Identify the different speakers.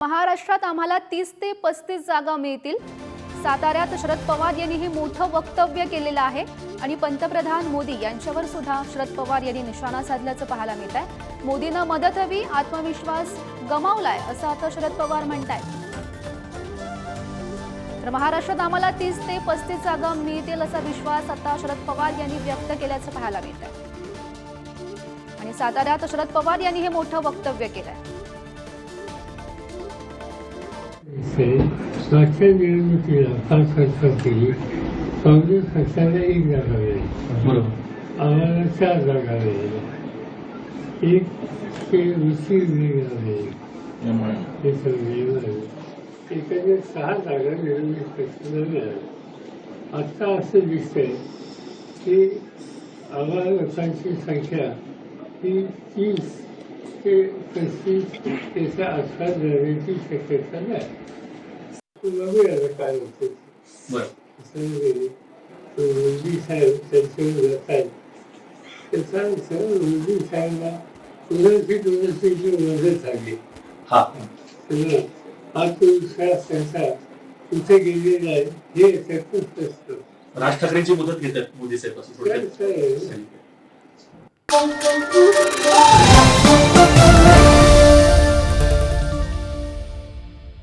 Speaker 1: महाराष्ट्रात आम्हाला तीस ते पस्तीस जागा मिळतील. साताऱ्यात शरद पवार यांनी हे मोठं वक्तव्य केलेलं आहे आणि पंतप्रधान मोदी यांच्यावर सुद्धा शरद पवार यांनी निशाणा साधल्याचं पाहायला मिळत आहे. मोदींना मदत हवी आत्मविश्वास गमावलाय असं आता शरद पवार म्हणतायत. तर महाराष्ट्रात आम्हाला तीस ते पस्तीस जागा मिळतील असा विश्वास आता शरद पवार यांनी व्यक्त केल्याचं पाहायला मिळत आहे. आणि साताऱ्यात शरद पवार यांनी हे मोठं वक्तव्य केलं आहे
Speaker 2: से मागच्या निवडणुकीला पाच वर्षापूर्वी काँग्रेस पक्षाला एक जागा मिळाली आम्हाला चार जागा मिळाल्या एक ते उशीर मिळाले हे सगळे एखाद्या सहा जागा निवडणूक पक्षाला मिळाल्या आत्ता असं दिसतंय की आम्हाला लोकांची संख्या ही तीस ते पस्तीस त्याच्या आसपास जाण्याची शक्यता नाही बघूया आता काय होतं
Speaker 3: बरं।
Speaker 2: मोदी साहेब त्यांच्यावर जातात त्याचा विचार मोदी साहेबला पुण्याची दुरुस्तीची मदत झाली
Speaker 3: हा।
Speaker 2: त्यांना आत्मविश्वास त्यांचा कुठे गेलेला आहे हे त्यातून स्पष्ट
Speaker 3: राज ठाकरेंची मदत घेतात मोदी साहेब